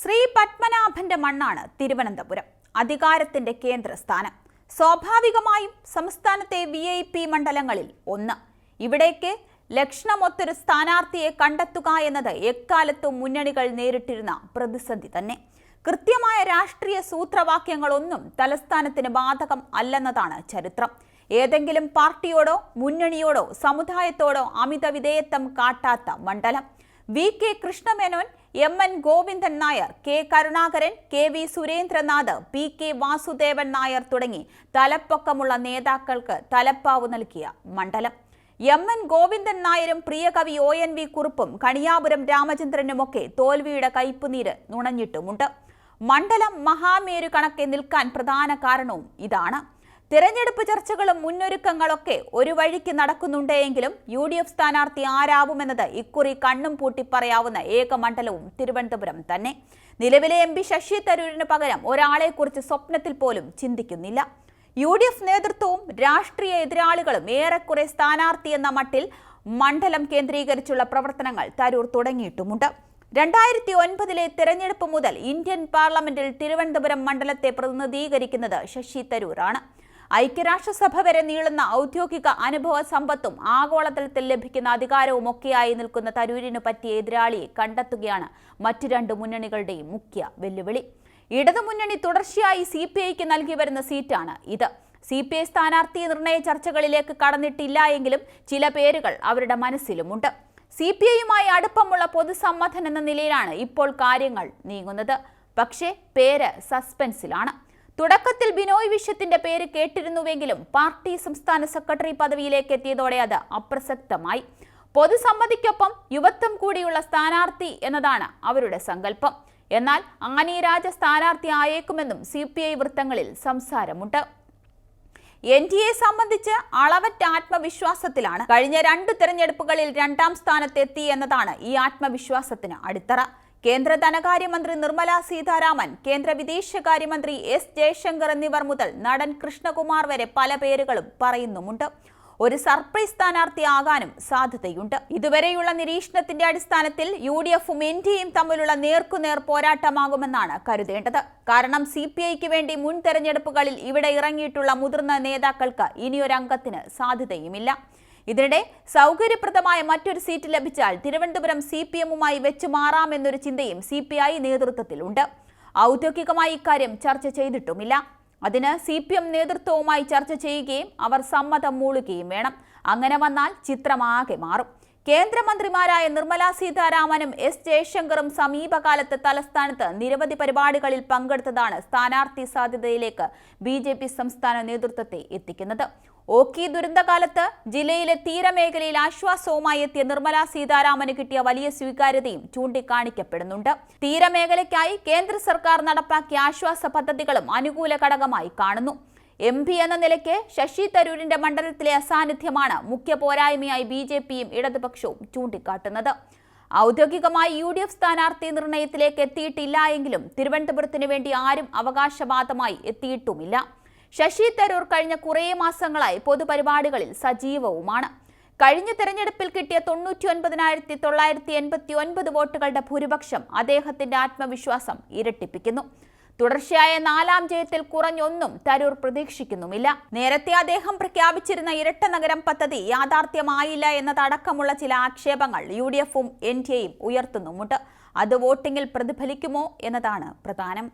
ശ്രീ പത്മനാഭന്റെ മണ്ണാണ് തിരുവനന്തപുരം അധികാരത്തിന്റെ കേന്ദ്രസ്ഥാനം. സ്വാഭാവികമായും സംസ്ഥാനത്തെ വി ഐ പി മണ്ഡലങ്ങളിൽ ഒന്ന്. ഇവിടേക്ക് ലക്ഷണമൊത്തൊരു സ്ഥാനാർത്ഥിയെ കണ്ടെത്തുക എന്നത് എക്കാലത്തും മുന്നണികൾ നേരിട്ടിരുന്ന പ്രതിസന്ധി തന്നെ. കൃത്യമായ രാഷ്ട്രീയ സൂത്രവാക്യങ്ങളൊന്നും തലസ്ഥാനത്തിന് ബാധകം അല്ലെന്നതാണ് ചരിത്രം. ഏതെങ്കിലും പാർട്ടിയോടോ മുന്നണിയോടോ സമുദായത്തോടോ അമിത വിധേയത്വം കാട്ടാത്ത മണ്ഡലം. V K Krishna Menon M N Govindan Nair K Karunakaran K V Surendranath P K Vasudevan Nair തുടങ്ങി തലപ്പൊക്കമുള്ള നേതാക്കൾക്ക് തലപ്പാവ് നൽകിയ മണ്ഡലം. എം എൻ ഗോവിന്ദൻ നായരും പ്രിയകവി ഒ എൻ വി കുറുപ്പും കണിയാപുരം രാമചന്ദ്രനുമൊക്കെ തോൽവിയുടെ കയ്പുനീര് നുണഞ്ഞിട്ടുമുണ്ട്. മണ്ഡലം മഹാമേരു കണക്കെ നിൽക്കാൻ പ്രധാന കാരണവും ഇതാണ്. തിരഞ്ഞെടുപ്പ് ചർച്ചകളും മുന്നൊരുക്കങ്ങളൊക്കെ ഒരു വഴിക്ക് നടക്കുന്നുണ്ടെങ്കിലും യു ഡി എഫ് സ്ഥാനാർത്ഥി ആരാവുമെന്നത് ഇക്കുറി കണ്ണും പൂട്ടി പറയാവുന്ന ഏക മണ്ഡലവും തിരുവനന്തപുരം തന്നെ. നിലവിലെ എം പി ശശി തരൂരിന് പകരം ഒരാളെക്കുറിച്ച് സ്വപ്നത്തിൽ പോലും ചിന്തിക്കുന്നില്ല. യു ഡി എഫ് നേതൃത്വവും രാഷ്ട്രീയ എതിരാളികളും ഏറെക്കുറെ സ്ഥാനാർത്ഥി എന്ന മട്ടിൽ മണ്ഡലം കേന്ദ്രീകരിച്ചുള്ള പ്രവർത്തനങ്ങൾ തരൂർ തുടങ്ങിയിട്ടുമുണ്ട്. രണ്ടായിരത്തി ഒൻപതിലെ തെരഞ്ഞെടുപ്പ് മുതൽ ഇന്ത്യൻ പാർലമെന്റിൽ തിരുവനന്തപുരം മണ്ഡലത്തെ പ്രതിനിധീകരിക്കുന്നത് ശശി തരൂരാണ്. ഐക്യരാഷ്ട്രസഭ വരെ നീളുന്ന ഔദ്യോഗിക അനുഭവ സമ്പത്തും ആഗോളതലത്തിൽ ലഭിക്കുന്ന അധികാരവും ഒക്കെയായി നിൽക്കുന്ന തരൂരിന് പറ്റിയ എതിരാളിയെ കണ്ടെത്തുകയാണ് മറ്റു രണ്ട് മുന്നണികളുടെയും മുഖ്യ വെല്ലുവിളി. ഇടതുമുന്നണി തുടർച്ചയായി സി പി ഐക്ക് നൽകി വരുന്ന സീറ്റാണ് ഇത്. സി പി ഐ സ്ഥാനാർത്ഥി നിർണയ ചർച്ചകളിലേക്ക് കടന്നിട്ടില്ല എങ്കിലും ചില പേരുകൾ അവരുടെ മനസ്സിലുമുണ്ട്. സി പി ഐയുമായി അടുപ്പമുള്ള പൊതുസമ്മതൻ എന്ന നിലയിലാണ് ഇപ്പോൾ കാര്യങ്ങൾ നീങ്ങുന്നത്. പക്ഷേ പേര് സസ്പെൻസിലാണ്. ബിനോയ് വിശ്വത്തിന്റെ പേര് കേട്ടിരുന്നുവെങ്കിലും പാർട്ടി സംസ്ഥാന സെക്രട്ടറി പദവിയിലേക്ക് എത്തിയതോടെ അത് അപ്രസക്തമായി. പൊതുസമ്മതിക്കൊപ്പം യുവത്വം കൂടിയുള്ള സ്ഥാനാർത്ഥി എന്നതാണ് അവരുടെ സങ്കല്പം. എന്നാൽ ആനി രാജ സ്ഥാനാർത്ഥി ആയേക്കുമെന്നും സി പി ഐ വൃത്തങ്ങളിൽ സംസാരമുണ്ട്. എൻ ഡി എ സംബന്ധിച്ച് അളവറ്റ ആത്മവിശ്വാസത്തിലാണ് കഴിഞ്ഞ രണ്ട് തെരഞ്ഞെടുപ്പുകളിൽ രണ്ടാം സ്ഥാനത്തെത്തി എന്നതാണ് ഈ ആത്മവിശ്വാസത്തിന് അടിത്തറ. കേന്ദ്ര ധനകാര്യമന്ത്രി നിർമ്മല സീതാരാമൻ കേന്ദ്ര വിദേശകാര്യമന്ത്രി എസ് ജയശങ്കർ എന്നിവർ മുതൽ നടൻ കൃഷ്ണകുമാർ വരെ പല പേരുകളും പറയുന്നുമുണ്ട്. ഒരു സർപ്രൈസ് സ്ഥാനാർത്ഥിയാകാനും സാധ്യതയുണ്ട്. ഇതുവരെയുള്ള നിരീക്ഷണത്തിന്റെ അടിസ്ഥാനത്തിൽ യു ഡി എഫും എൻ ഡി എയും തമ്മിലുള്ള നേർക്കുനേർ പോരാട്ടമാകുമെന്നാണ് കരുതേണ്ടത്. കാരണം സി പി ഐക്ക് വേണ്ടി മുൻ തെരഞ്ഞെടുപ്പുകളിൽ ഇവിടെ ഇറങ്ങിയിട്ടുള്ള മുതിർന്ന നേതാക്കൾക്ക് ഇനിയൊരംഗത്തിന് സാധ്യതയുമില്ല. ഇതിനിടെ സൗകര്യപ്രദമായ മറ്റൊരു സീറ്റ് ലഭിച്ചാൽ തിരുവനന്തപുരം സി പി എമ്മുമായി വെച്ചു മാറാമെന്നൊരു ചിന്തയും സി പി ഐ നേതൃത്വത്തിലുണ്ട്. ഔദ്യോഗികമായി ഇക്കാര്യം ചർച്ച ചെയ്തിട്ടുമില്ല. അതിന് സി പി എം നേതൃത്വവുമായി ചർച്ച ചെയ്യുകയും അവർ സമ്മതം മൂളുകയും വേണം. അങ്ങനെ വന്നാൽ ചിത്രമാകെ മാറും. കേന്ദ്രമന്ത്രിമാരായ നിർമ്മല സീതാരാമനും എസ് ജയശങ്കറും സമീപകാലത്ത് തലസ്ഥാനത്ത് നിരവധി പരിപാടികളിൽ പങ്കെടുത്തതാണ് സ്ഥാനാർത്ഥി സാധ്യതയിലേക്ക് ബി ജെ പി സംസ്ഥാന നേതൃത്വത്തെ എത്തിക്കുന്നത്. ഓക്കി ദുരന്തകാലത്ത് ജില്ലയിലെ തീരമേഖലയിൽ ആശ്വാസവുമായി എത്തിയ നിർമ്മല സീതാരാമന് കിട്ടിയ വലിയ സ്വീകാര്യതയും ചൂണ്ടിക്കാണിക്കപ്പെടുന്നുണ്ട്. തീരമേഖലയ്ക്കായി കേന്ദ്ര സർക്കാർ നടപ്പാക്കിയ ആശ്വാസ പദ്ധതികളും അനുകൂല ഘടകമായി കാണുന്നു. എം പി എന്ന നിലയ്ക്ക് ശശി തരൂരിന്റെ മണ്ഡലത്തിലെ അസാന്നിധ്യമാണ് മുഖ്യ പോരായ്മയായി ബി ജെ പിയും ഇടതുപക്ഷവും ചൂണ്ടിക്കാട്ടുന്നത്. ഔദ്യോഗികമായി യു ഡി എഫ് സ്ഥാനാർത്ഥി നിർണയത്തിലേക്ക് എത്തിയിട്ടില്ല എങ്കിലും തിരുവനന്തപുരത്തിന് വേണ്ടി ആരും അവകാശവാദമായി എത്തിയിട്ടുമില്ല. ശശി തരൂർ കഴിഞ്ഞ കുറേ മാസങ്ങളായി പൊതുപരിപാടികളിൽ സജീവവുമാണ്. കഴിഞ്ഞ തെരഞ്ഞെടുപ്പിൽ കിട്ടിയ തൊണ്ണൂറ്റി ഒൻപതിനായിരത്തി തൊള്ളായിരത്തി എൺപത്തി ഒൻപത് വോട്ടുകളുടെ ഭൂരിപക്ഷം അദ്ദേഹത്തിന്റെ ആത്മവിശ്വാസം ഇരട്ടിപ്പിക്കുന്നു. തുടർച്ചയായ നാലാം ജയത്തിൽ കുറഞ്ഞൊന്നും തരൂർ പ്രതീക്ഷിക്കുന്നുമില്ല. നേരത്തെ അദ്ദേഹം പ്രഖ്യാപിച്ചിരുന്ന ഇരട്ട നഗരം പദ്ധതി യാഥാർത്ഥ്യമായില്ല എന്നതടക്കമുള്ള ചില ആക്ഷേപങ്ങൾ യു ഡി എഫും എൻ ഡി എയും ഉയർത്തുന്നുമുണ്ട്. അത് വോട്ടിംഗിൽ പ്രതിഫലിക്കുമോ എന്നതാണ് പ്രധാനം.